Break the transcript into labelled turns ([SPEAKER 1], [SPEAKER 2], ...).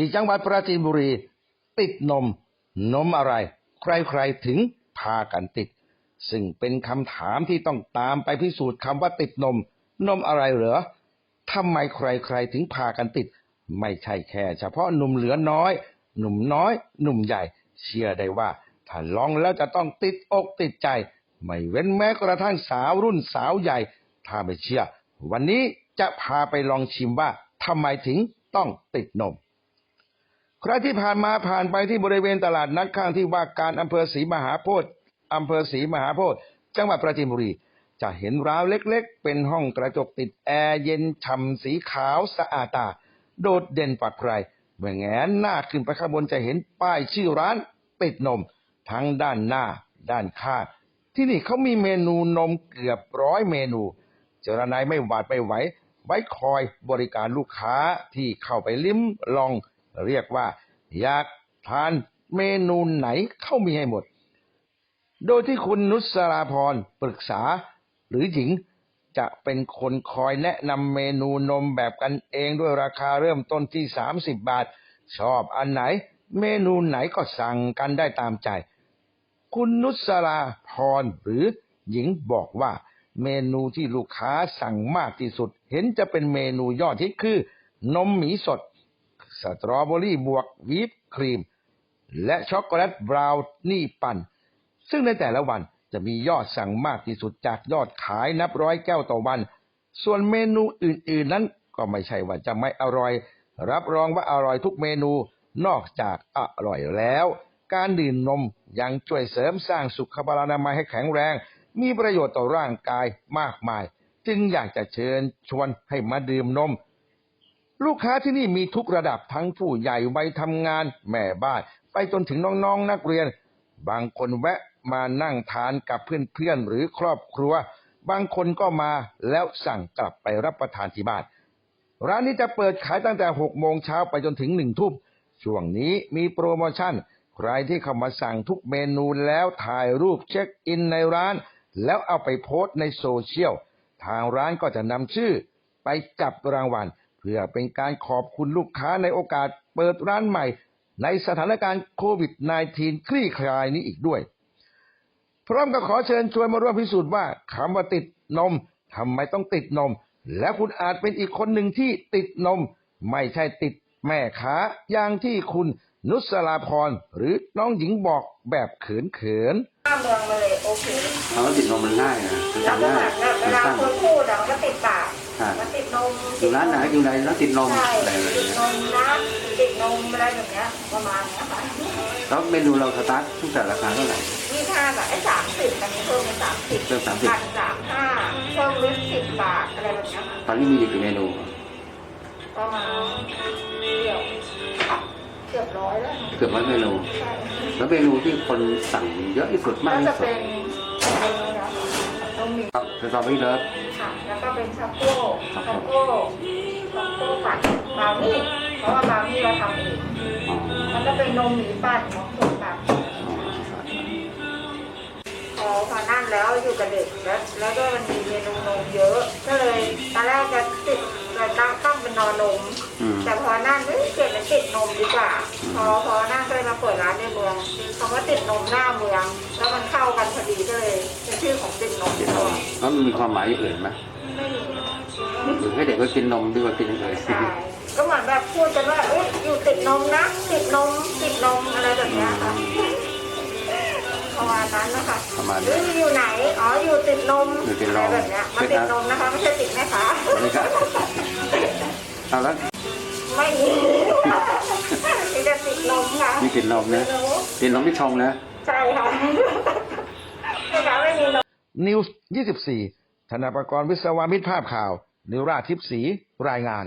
[SPEAKER 1] ที่จังหวัดปราจีนบุรี ติดนม นมอะไร ใครๆถึงพากันติด ซึ่งเป็นคำถามที่ต้องตามไปพิสูจน์คำว่าติดนม นมอะไรเหรอทำไมใครๆถึงพากันติด ไม่ใช่แค่เฉพาะหนุ่มเหลือน้อย หนุ่มน้อย หนุ่มใหญ่ เชื่อได้ว่าถ้าลองแล้วจะต้องติดอกติดใจ ไม่เว้นแม้กระทั่งสาวรุ่นสาวใหญ่ ถ้าไม่เชื่อ วันนี้จะพาไปลองชิมว่าทำไมถึงต้องติดนม ใครที่ผ่านมาผ่านไปที่บริเวณตลาดนัดข้างที่ว่าการอำเภอศรีมหาโพธิ์อำเภอศรีมหาโพธิ์จังหวัดปราจีนบุรี จะเห็นราวเล็กๆ เป็นห้องกระจกติดแอร์เย็นฉ่ำสีขาวสะอาดตา โดดเด่นปัดใครเมื่อแงนหน้าขึ้นไปข้างบนจะเห็นป้ายชื่อร้านติดนม ทั้งด้านหน้า ด้านข้างที่นี่เขามีเมนูนมเกือบร้อยเมนู เจรนายไม่หวาดไม่ไหว ไว้คอยบริการลูกค้าที่เข้าไปลิ้มลอง เรียกว่า อยากทานเมนูไหนเข้ามีให้หมด โดยที่คุณนุสราพรปรึกษาหรือหญิงจะเป็นคนคอยแนะนำเมนูนมแบบกันเองด้วยราคาเริ่มต้นที่ 30 บาท ชอบอันไหน เมนูไหนก็สั่งกันได้ตามใจ คุณนุสราพรหรือหญิงบอกว่า เมนูที่ลูกค้าสั่งมากที่สุด เห็นจะเป็นเมนูยอดฮิตคือนมหมีสด สตรอเบอรี่บวกวีปครีม และช็อกโกแลตบราวนี่ปั่น ซึ่งในแต่ละวันจะมียอดสั่งมากที่สุดจากยอดขายนับร้อยแก้วต่อวัน ส่วนเมนูอื่นๆนั้นก็ไม่ใช่ว่าจะไม่อร่อย รับรองว่าอร่อยทุกเมนูนอกจากอร่อยแล้ว การดื่มนมยังช่วยเสริมสร้างสุขภาพนามัยให้แข็งแรง มีประโยชน์ต่อร่างกายมากมาย จึงอยากจะเชิญชวนให้มาดื่มนม ลูกค้าที่นี่มีทุกระดับทั้งผู้ใหญ่วัยทำงาน แม่บ้าน ไปจนถึงน้องๆนนักเรียน บางคนแวะมานั่งทานกับเพื่อนๆหรือครอบครัว บางคนก็มาแล้วสั่งกลับไปรับประทานที่บ้าน ร้านนี้จะเปิดขายตั้งแต่6โมงเช้าไปจนถึง1ทุ่มช่วงนี้มีโปรโมชั่น ใครที่เข้ามาสั่งทุกเมนูแล้วถ่ายรูปเช็คอินในร้าน แล้วเอาไปโพสต์ในโซเชียล ทางร้านก็จะนำชื่อไปจับรางวัล เพื่อเป็นการขอบคุณลูกค้าในโอกาสเปิดร้านใหม่ ในสถานการณ์โควิด -19 คลี่คลายนี้อีกด้วย พร้อมกับขอเชิญชวนมาร่วมพิสูจน์ว่าคำว่าติดนมทำไมต้องติดนม และคุณอาจเป็นอีกคนหนึ่งที่ติดนม ไม่ใช่ติดแม่ค้าอย่างที่คุณนุสราพรหรือน้องหญิงบอกแบบเขินเขินๆ
[SPEAKER 2] หน้าเมืองเลยโอเค
[SPEAKER 3] คำว่าติดนมมันง่ายนะคือ
[SPEAKER 2] แล้ว
[SPEAKER 3] จำ
[SPEAKER 2] ก็
[SPEAKER 3] ง่า
[SPEAKER 2] แบ
[SPEAKER 3] ย
[SPEAKER 2] บเว
[SPEAKER 3] คือ
[SPEAKER 2] ลา
[SPEAKER 3] ตั้ง
[SPEAKER 2] คนพูดอะมันก็ติดปาก
[SPEAKER 3] อ่า
[SPEAKER 2] มันติดนม
[SPEAKER 3] อยู่ร้านไหนอยู่ไหนแล้วติดนม
[SPEAKER 2] ใช่
[SPEAKER 3] อะไรอะไร
[SPEAKER 2] ติดนมนะติดนมอะไรแบบเนี้ยประมาณเนี้ยค่ะ
[SPEAKER 3] แล้วเมนูเราสตาร์ทตั้งแต่ราคาเท่าไหร่
[SPEAKER 2] ยี่ห้าบาทไอ้สามสิบอันนี้เพิ่มเป็นสามสิบ
[SPEAKER 3] เพิ่ม30
[SPEAKER 2] พันสามห้าเพิ่มลิตรสิบบาทอะไรแบบเนี้ยค่ะ
[SPEAKER 3] ตอนนี้มีอยู่กี่เมนู
[SPEAKER 2] ประมาณเกือบเกือบร้อยแล้ว
[SPEAKER 3] เกือบร้อยเมนู
[SPEAKER 2] ใช่
[SPEAKER 3] แล้วเมนูที่คนสั่งเยอะที่สุดมาก
[SPEAKER 2] ก็
[SPEAKER 3] ที่
[SPEAKER 2] จะ
[SPEAKER 3] สุด
[SPEAKER 2] เป็นเมนูนะต้องมี
[SPEAKER 3] ครับสตรอเบอรี่เลิฟ
[SPEAKER 2] ค่ะ แล้วก็เป็นชักโครกชักโครกชักโครกผัดบราวนี่เพราะว่าบราวนี่เราทำเอง
[SPEAKER 3] อ๋อ
[SPEAKER 2] แล้วก็เป็นนมหมีปั่นของสดแบบพอพอนั่นแล้วอยู่กับเด็กแล้วแล้วก็มันมีเมนูนมเยอะ ก็เลยตอนแรกจะติดจะตั้งต้องเป็นนอนนม
[SPEAKER 3] อืม
[SPEAKER 2] แต่พอนั่นเอ้ยเปลี่ยนเป็นติดนมดีกว่าพ อพอนั่นก็เลยมาเปิดร้านในเมืองคำว่าติดนมหน้าเมือง แล้วมันเข้ากันพอดีก็เลยเป็นชื่อของติดนม
[SPEAKER 3] ติดนมแล้วมันมีความหมายอย่างอื่นไหม
[SPEAKER 2] ไม่มี
[SPEAKER 3] หรือให้เด็กก็กินนมดีกว่ากินอย่างอื่น
[SPEAKER 2] ใช่ก็เหมือนแบบพูดกันว่าเอ้ยอยู่ติดนมนะ ติดนมติดนมอะไรแบบเนี้ยค่ะประมาณนั้นนะคะ
[SPEAKER 3] ประมาณ
[SPEAKER 2] หรื
[SPEAKER 3] นี้
[SPEAKER 2] ออยู่ไหน อ๋อ อยู่ติดนม
[SPEAKER 3] อยู่ติดนม
[SPEAKER 2] อะไรแบบเนี้ยมาติดนมนะคะ ไม่ใช่ติดแม่ค้า
[SPEAKER 3] ไม่ครับเอาแล้ว
[SPEAKER 2] ไม่มีมีแต่ติดนมค่ะ
[SPEAKER 3] มีติดนมนะ
[SPEAKER 2] ไม่รู้
[SPEAKER 3] ติดนมที่ชงนะ
[SPEAKER 2] ใช่ค่ะแม่ค้าไม่มีนม
[SPEAKER 1] นิวส์24ธนปกรณ์วิศวามิตรภาพข่าว นิวราชทิพย์ศรีรายงาน